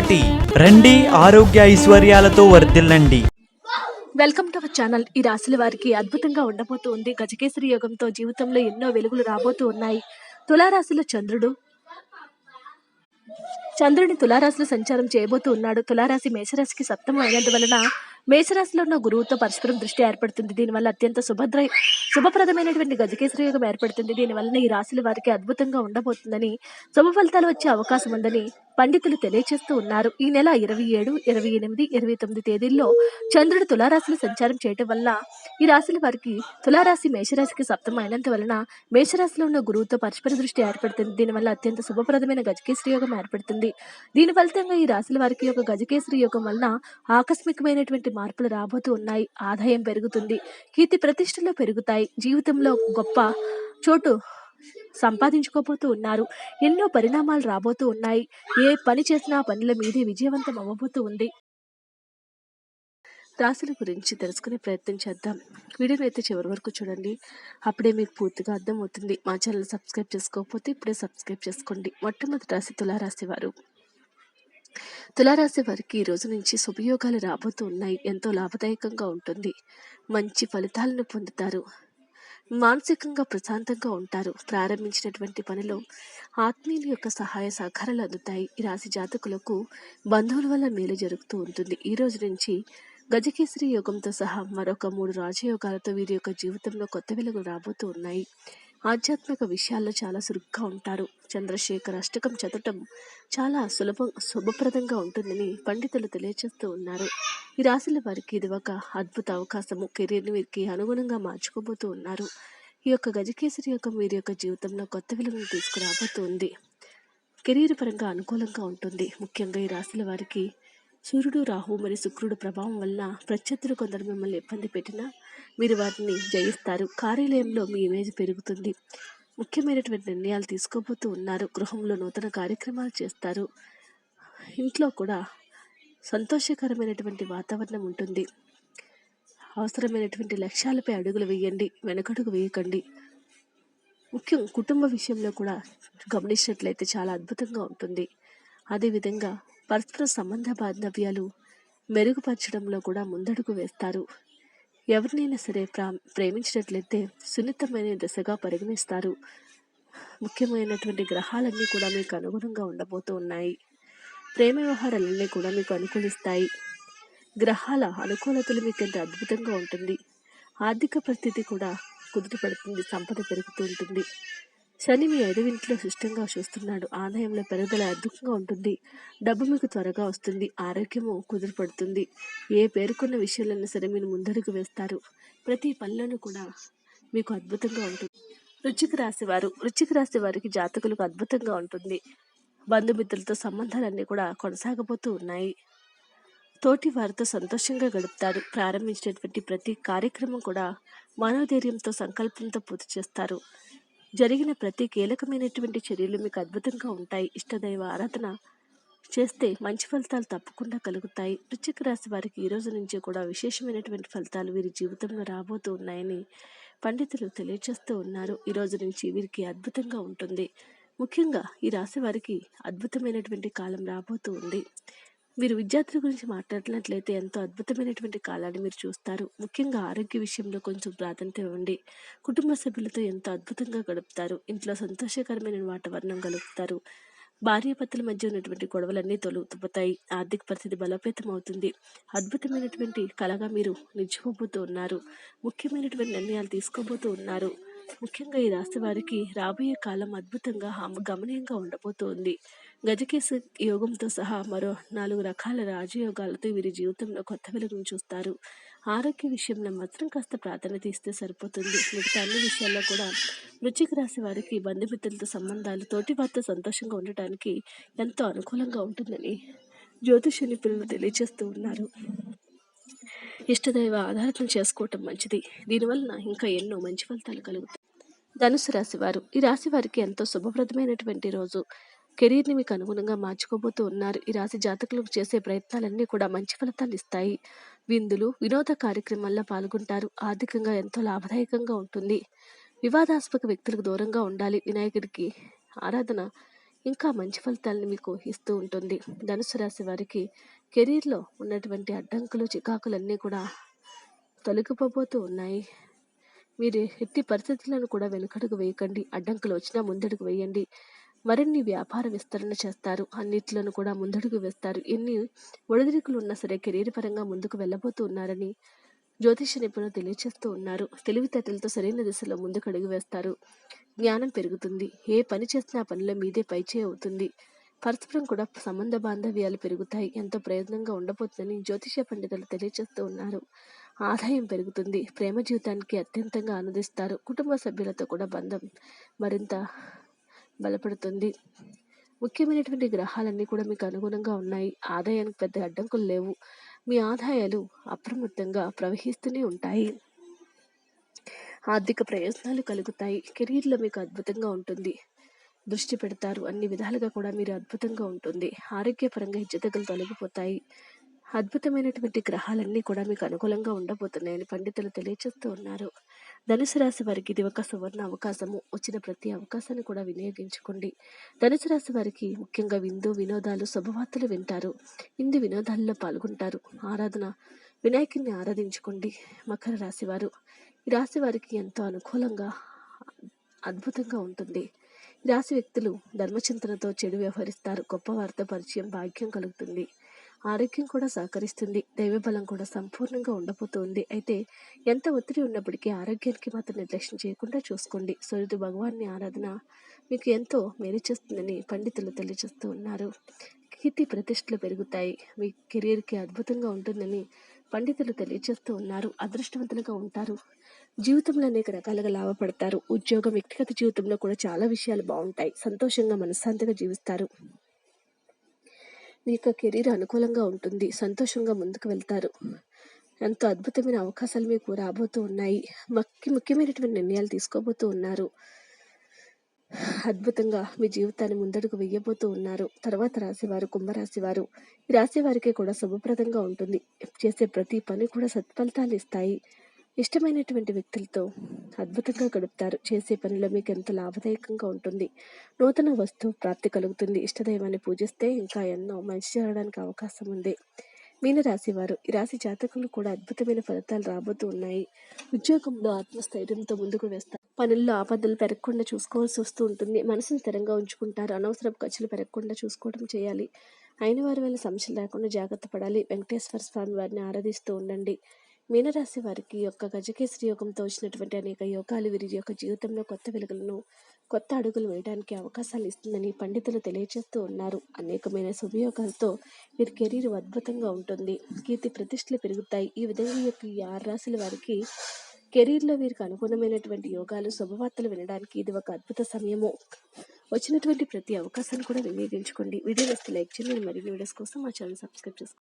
రండి ఆరోగ్య ఐశ్వర్యాలతో వర్ధిల్లండి. Welcome to our channel. ఈ రాశుల వారికి అద్భుతంగా ఉండబోతూ ఉంది గజకేసరి యోగంతో జీవితంలో ఎన్నో వెలుగులు రాబోతూ ఉన్నాయి. తులారాశిలో చంద్రుడు. చంద్రుని తులారాశిలో సంచారం చేయబోతూ ఉన్నాడు. తులారాశి మేషరాశికి సప్తమం అయినందువలన మేషరాశిలో ఉన్న గురువుతో పరస్పరం దృష్టి ఏర్పడుతుంది. దీనివల్ల అత్యంత శుభద్ర శుభప్రదమైనటువంటి గజకేసరి యోగం ఏర్పడుతుంది. దీనివల్ల ఈ రాశుల వారికి అద్భుతంగా ఉండబోతుందని శుభ ఫలితాలు వచ్చే అవకాశం ఉందని పండితులు తెలియజేస్తూ ఉన్నారు. ఈ నెల ఇరవై ఏడు ఇరవై ఎనిమిది ఇరవై తొమ్మిది తేదీల్లో చంద్రుడు తులారాశిలో సంచారం చేయటం వల్ల ఈ రాశుల వారికి తులారాశి మేషరాశికి సప్తం అయినంత వలన మేషరాశిలో ఉన్న గురువుతో పరస్పర దృష్టి ఏర్పడుతుంది. దీనివల్ల అత్యంత శుభప్రదమైన గజకేసరి యోగం ఏర్పడుతుంది. దీని ఫలితంగా ఈ రాశుల వారికి యొక్క గజకేశ్వరి యోగం వలన ఆకస్మికమైనటువంటి మార్పులు రాబోతూ ఉన్నాయి? ఆదాయం పెరుగుతుంది. కీర్తి ప్రతిష్టలు పెరుగుతాయి. జీవితంలో గొప్ప చోటు సంపాదించుకోబోతూ ఉన్నారు. ఎన్నో పరిణామాలు రాబోతూ ఉన్నాయి. ఏ పని చేసినా పనుల మీదే విజయవంతం అవ్వబోతూ ఉంది. రాశుల గురించి తెలుసుకునే ప్రయత్నం చేద్దాం. వీడియోని అయితే చివరి వరకు చూడండి. అప్పుడే మీకు పూర్తిగా అర్థమవుతుంది. మా ఛానల్ సబ్స్క్రైబ్ చేసుకోకపోతే ఇప్పుడే సబ్స్క్రైబ్ చేసుకోండి. మొట్టమొదటి రాశి తులారాశి వారు. తులారాశి వారికి ఈ రోజు నుంచి శుభయోగాలు రాబోతూ ఉన్నాయి ఎంతో లాభదాయకంగా ఉంటుంది. మంచి ఫలితాలను పొందుతారు. మానసికంగా ప్రశాంతంగా ఉంటారు. ప్రారంభించినటువంటి పనిలో ఆత్మీయుల యొక్క సహాయ సహకారాలు అందుతాయి. ఈ రాశి జాతకులకు బంధువుల వల్ల మేలు జరుగుతూ ఉంటుంది. ఈ రోజు నుంచి గజకేసరి యోగంతో సహా మరొక మూడు రాజయోగాలతో వీరి యొక్క జీవితంలో కొత్త వెలుగులు రాబోతూ ఉన్నాయి. ఆధ్యాత్మిక విషయాల్లో చాలా చురుగ్గా ఉంటారు. చంద్రశేఖర్ అష్టకం చదవటం చాలా సులభం శుభప్రదంగా ఉంటుందని పండితులు తెలియజేస్తూ ఉన్నారు. ఈ రాశుల వారికి ఇది ఒక అద్భుత అవకాశము. కెరీర్ని వీరికి అనుగుణంగా మార్చుకోబోతూ ఉన్నారు. ఈ యొక్క గజకేసరి యొక్క వీరి యొక్క జీవితంలో కొత్త విలువను తీసుకురాబోతుంది. కెరీర్ పరంగా అనుకూలంగా ఉంటుంది. ముఖ్యంగా ఈ రాశుల వారికి సూర్యుడు రాహు మరియు శుక్రుడు ప్రభావం వల్ల ప్రత్యర్థులు కొందరు మిమ్మల్ని ఇబ్బంది పెట్టినా మీరు వాటిని జయిస్తారు. కార్యాలయంలో మీ ఇమేజ్ పెరుగుతుంది. ముఖ్యమైనటువంటి నిర్ణయాలు తీసుకోబోతూ ఉన్నారు. గృహంలో నూతన కార్యక్రమాలు చేస్తారు. ఇంట్లో కూడా సంతోషకరమైనటువంటి వాతావరణం ఉంటుంది. అవసరమైనటువంటి లక్ష్యాలపై అడుగులు వేయండి. వెనకడుగు వేయకండి. ముఖ్యం కుటుంబ విషయంలో కూడా గమనించినట్లయితే చాలా అద్భుతంగా ఉంటుంది. అదేవిధంగా పరస్పర సంబంధ బాంధవ్యాలు మెరుగుపరచడంలో కూడా ముందడుగు వేస్తారు. ఎవరినైనా సరే ప్రా ప్రేమించినట్లయితే సున్నితమైన దశగా పరిగణిస్తారు. ముఖ్యమైనటువంటి గ్రహాలన్నీ కూడా మీకు అనుగుణంగా ఉండబోతూ ఉన్నాయి. ప్రేమ వ్యవహారాలన్నీ కూడా మీకు అనుకూలిస్తాయి. గ్రహాల అనుకూలతలు మీకు ఎంత అద్భుతంగా ఉంటుంది. ఆర్థిక పరిస్థితి కూడా కుదుటపడుతుంది సంపద పెరుగుతూ ఉంటుంది. శని మీ ఐదవింట్లో సుష్టంగా చూస్తున్నాడు. ఆదాయంలో పెరుగుదల అద్భుతంగా ఉంటుంది. డబ్బు మీకు త్వరగా వస్తుంది. ఆరోగ్యము కుదురుపడుతుంది. ఏ పేర్కొన్న విషయాలైనా సరే మీరు ముందడుగు వేస్తారు. ప్రతి పనిలోనూ కూడా మీకు అద్భుతంగా ఉంటుంది. రుచికి రాసేవారు రుచికి రాసే వారికి జాతకులకు అద్భుతంగా ఉంటుంది. బంధుమిత్రులతో సంబంధాలన్నీ కూడా కొనసాగబోతూ ఉన్నాయి. తోటి వారితో సంతోషంగా గడుపుతారు. ప్రారంభించినటువంటి ప్రతి కార్యక్రమం కూడా మనోధైర్యంతో సంకల్పంతో పూర్తి చేస్తారు. జరిగిన ప్రతి కీలకమైనటువంటి చర్యలు మీకు అద్భుతంగా ఉంటాయి. ఇష్టదైవ ఆరాధన చేస్తే మంచి ఫలితాలు తప్పకుండా కలుగుతాయి. వృశ్చిక రాశి వారికి ఈ రోజు నుంచి కూడా విశేషమైనటువంటి ఫలితాలు వీరి జీవితంలో రాబోతూ ఉన్నాయని పండితులు తెలియజేస్తూ ఉన్నారు. ఈ రోజు నుంచి వీరికి అద్భుతంగా ఉంటుంది. ముఖ్యంగా ఈ రాశి వారికి అద్భుతమైనటువంటి కాలం రాబోతూ ఉంది. మీరు విద్యార్థుల గురించి మాట్లాడినట్లయితే ఎంతో అద్భుతమైనటువంటి కాలాన్ని మీరు చూస్తారు. ముఖ్యంగా ఆరోగ్య విషయంలో కొంచెం ప్రాధాన్యత ఇవ్వండి. కుటుంబ సభ్యులతో ఎంతో అద్భుతంగా గడుపుతారు. ఇంట్లో సంతోషకరమైన వాతావరణం గడుపుతారు భార్యాభర్తల మధ్య ఉన్నటువంటి గొడవలన్నీ తొలగిపోతాయి. ఆర్థిక పరిస్థితి బలోపేతం అవుతుంది అద్భుతమైనటువంటి కళగా మీరు నిలిచిపోబోతూ ఉన్నారు. ముఖ్యమైనటువంటి నిర్ణయాలు తీసుకోబోతూ ఉన్నారు. ముఖ్యంగా ఈ రాశి వారికి రాబోయే కాలం అద్భుతంగా గమనీయంగా ఉండబోతోంది. గజకేశ యోగంతో సహా మరో నాలుగు రకాల రాజయోగాలతో వీరి జీవితంలో కొత్త వెలుగును చూస్తారు. ఆరోగ్య విషయంలో మాత్రం కాస్త ప్రాధాన్యత ఇస్తే సరిపోతుంది. మిగతా అన్ని విషయాల్లో కూడా వృశ్చిక రాశి వారికి బంధుమిత్రులతో సంబంధాలు తోటి వారితో సంతోషంగా ఉండటానికి ఎంతో అనుకూలంగా ఉంటుందని జ్యోతిష నిపుణులు తెలియజేస్తూ ఉన్నారు. ఇష్టదైవ ఆధారితం చేసుకోవటం మంచిది. దీనివలన ఇంకా ఎన్నో మంచి ఫలితాలు కలుగుతాయి. ధనుసు రాశివారు ఈ రాశి వారికి ఎంతో శుభప్రదమైనటువంటి రోజు. కెరీర్ని మీకు అనుగుణంగా మార్చుకోబోతూ ఉన్నారు. ఈ రాశి జాతకులకు చేసే ప్రయత్నాలన్నీ కూడా మంచి ఫలితాలు ఇస్తాయి. విందులు వినోద కార్యక్రమాల్లో పాల్గొంటారు. ఆర్థికంగా ఎంతో లాభదాయకంగా ఉంటుంది. వివాదాస్పద వ్యక్తులకు దూరంగా ఉండాలి. వినాయకుడికి ఆరాధన ఇంకా మంచి ఫలితాలను మీకు ఇస్తూ ఉంటుంది. ధనుసు రాశి వారికి కెరీర్లో ఉన్నటువంటి అడ్డంకులు చికాకులన్నీ కూడా తొలగిపోబోతూ ఉన్నాయి. మీరు ఎట్టి పరిస్థితులను కూడా వెనుకడుగు వేయకండి. అడ్డంకులు వచ్చినా ముందడుగు వేయండి. మరిన్ని వ్యాపార విస్తరణ చేస్తారు. అన్నిట్లను కూడా ముందడుగు వేస్తారు. ఎన్ని ఒడిదిరికులు ఉన్నా సరే కెరీర్ పరంగా ముందుకు వెళ్ళబోతూ ఉన్నారని జ్యోతిష నిపుణులు తెలియచేస్తూ ఉన్నారు. తెలివితేటలతో సరైన దిశలో ముందుకు అడుగు వేస్తారు. జ్ఞానం పెరుగుతుంది. ఏ పని చేసినా ఆ పనిలో మీదే పైచే అవుతుంది. పరస్పరం కూడా సంబంధ బాంధవ్యాలు పెరుగుతాయి. ఎంతో ప్రయోజనంగా ఉండబోతుందని జ్యోతిష పండితులు తెలియజేస్తూ ఉన్నారు. ఆదాయం పెరుగుతుంది. ప్రేమ జీవితానికి అత్యంతంగా ఆనందిస్తారు. కుటుంబ సభ్యులతో కూడా బంధం మరింత బలపడుతుంది. ముఖ్యమైనటువంటి గ్రహాలన్నీ కూడా మీకు అనుగుణంగా ఉన్నాయి. ఆదాయానికి పెద్ద అడ్డంకులు లేవు. మీ ఆదాయాలు అప్రమత్తంగా ప్రవహిస్తూనే ఉంటాయి. ఆర్థిక ప్రయోజనాలు కలుగుతాయి. కెరీర్లో మీకు అద్భుతంగా ఉంటుంది. దృష్టి పెడతారు. అన్ని విధాలుగా కూడా మీరు అద్భుతంగా ఉంటుంది. ఆరోగ్యపరంగా హెచ్చుతగ్గులు తొలగిపోతాయి. అద్భుతమైనటువంటి గ్రహాలన్నీ కూడా మీకు అనుకూలంగా ఉండబోతున్నాయని పండితులు తెలియజేస్తూ ఉన్నారు. ధనుసు రాశి వారికి ఇది ఒక సువర్ణ అవకాశము. వచ్చిన ప్రతి అవకాశాన్ని కూడా వినియోగించుకోండి. ధనుసు రాశి వారికి ముఖ్యంగా విందు వినోదాలు శుభవార్తలు వింటారు. ఇందు వినోదాల్లో పాల్గొంటారు. ఆరాధన వినాయకుడిని ఆరాధించుకోండి మకర రాశి వారు. ఈ రాశి వారికి ఎంతో అనుకూలంగా అద్భుతంగా ఉంటుంది. ఈ రాశి వ్యక్తులు ధర్మచింతనతో చెడు వ్యవహరిస్తారు. గొప్ప వారితో పరిచయం భాగ్యం కలుగుతుంది. ఆరోగ్యం కూడా సహకరిస్తుంది. దైవబలం కూడా సంపూర్ణంగా ఉండబోతుంది. అయితే ఎంత ఒత్తిడి ఉన్నప్పటికీ ఆరోగ్యానికి మాత్రం నిర్లక్ష్యం చేయకుండా చూసుకోండి. సూర్యుడు భగవాన్ని ఆరాధన మీకు ఎంతో మేలు చేస్తుందని పండితులు తెలియజేస్తూ ఉన్నారు. కీర్తి ప్రతిష్టలు పెరుగుతాయి. మీ కెరీర్కి అద్భుతంగా ఉంటుందని పండితులు తెలియజేస్తూ ఉన్నారు. అదృష్టవంతులుగా ఉంటారు. జీవితంలో అనేక రకాలుగా లాభపడతారు. ఉద్యోగం వ్యక్తిగత జీవితంలో కూడా చాలా విషయాలు బాగుంటాయి. సంతోషంగా మనశ్శాంతిగా జీవిస్తారు. మీ యొక్క కెరీర్ అనుకూలంగా ఉంటుంది. సంతోషంగా ముందుకు వెళ్తారు. ఎంతో అద్భుతమైన అవకాశాలు మీకు రాబోతూ ఉన్నాయి. ముఖ్య ముఖ్యమైనటువంటి నిర్ణయాలు తీసుకోబోతూ ఉన్నారు. అద్భుతంగా మీ జీవితాన్ని ముందడుగు వెయ్యబోతూ ఉన్నారు. తర్వాత రాశివారు కుంభరాశివారు. ఈ రాశి వారికి కూడా శుభప్రదంగా ఉంటుంది. చేసే ప్రతి పని కూడా సత్ఫలితాలు ఇస్తాయి. ఇష్టమైనటువంటి వ్యక్తులతో అద్భుతంగా గడుపుతారు. చేసే పనిలో మీకు ఎంత లాభదాయకంగా ఉంటుంది. నూతన వస్తువు ప్రాప్తి కలుగుతుంది. ఇష్టదైవాన్ని పూజిస్తే ఇంకా ఎన్నో మంచి జరగడానికి అవకాశం ఉంది. మీనరాశి వారు ఈ రాశి జాతకులు కూడా అద్భుతమైన ఫలితాలు రాబోతూ ఉన్నాయి. ఉద్యోగంలో ఆత్మస్థైర్యంతో ముందుకు వేస్తారు. పనుల్లో ఆపదలు పెరగకుండా చూసుకోవాల్సి వస్తూ ఉంటుంది. మనసును స్థిరంగా ఉంచుకుంటారు. అనవసరపు ఖర్చులు పెరగకుండా చూసుకోవడం చేయాలి. అయిన వారి వల్ల సమస్యలు లేకుండా జాగ్రత్త పడాలి. వెంకటేశ్వర స్వామి వారిని ఆరాధిస్తూ ఉండండి. మీనరాశి వారికి యొక్క గజకేశ్వరి యోగంతో వచ్చినటువంటి అనేక యోగాలు వీరి యొక్క జీవితంలో కొత్త వెలుగులను కొత్త అడుగులు వేయడానికి అవకాశాలు ఇస్తుందని పండితులు తెలియజేస్తూ ఉన్నారు. అనేకమైన శుభయోగాలతో వీరి కెరీర్ అద్భుతంగా ఉంటుంది. కీర్తి ప్రతిష్టలు పెరుగుతాయి. ఈ విధంగా యొక్క ఈ ఆరు రాశుల వారికి కెరీర్లో వీరికి అనుగుణమైనటువంటి యోగాలు శుభవార్తలు వినడానికి ఇది ఒక అద్భుత సమయము. వచ్చినటువంటి ప్రతి అవకాశాన్ని కూడా వినియోగించుకోండి. వీడియో వస్తే లైక్ చేయండి. మరిన్ని వీడియోస్ కోసం మా ఛానల్ సబ్స్క్రైబ్ చేసుకోండి.